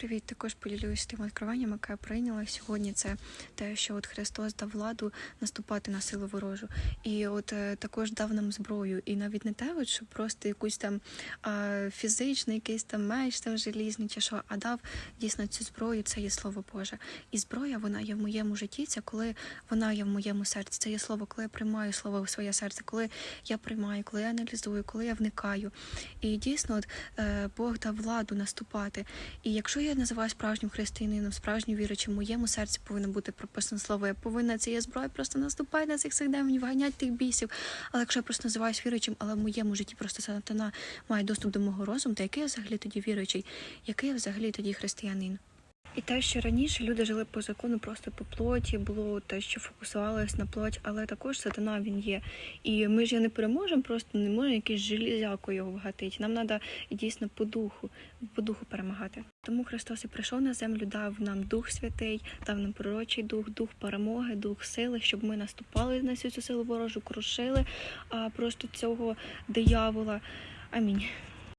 Привіт, також поділюсь тим відкриванням, яке я прийняла сьогодні. Це те, що от Христос дав владу наступати на силу ворожу, і от е, також дав нам зброю. І навіть не те, от, що просто якусь там е, фізичний, якийсь там меч там желізний чи що, а дав дійсно цю зброю. Це є слово Боже. І зброя вона є в моєму житті. Це коли вона є в моєму серці. Це є слово, коли я приймаю слово в своє серце, коли я приймаю, коли я аналізую, коли я вникаю. І дійсно, от е, Бог дав владу наступати. І якщо я називаю справжнім християнином, справжнім віруючим, моєму серці повинно бути прописано слово. Я повинна це є зброя, просто наступати на цих сих демонів, ганять тих бісів. Але якщо я просто називаюсь віруючим, але в моєму житті просто сатана має доступ до мого розуму, то який я взагалі тоді віруючий, який я взагалі тоді християнин? І те, що раніше люди жили по закону, просто по плоті, було те, що фокусувалось на плоть, але також сатана він є. І ми ж його не переможемо, просто не можемо якийсь железяко його вгатити. Нам треба дійсно по духу, по духу перемагати. Тому Христос і прийшов на землю, дав нам Дух Святий, дав нам пророчий дух, дух перемоги, дух сили, щоб ми наступали на всю цю силу ворожу, крушили а просто цього диявола. Амінь.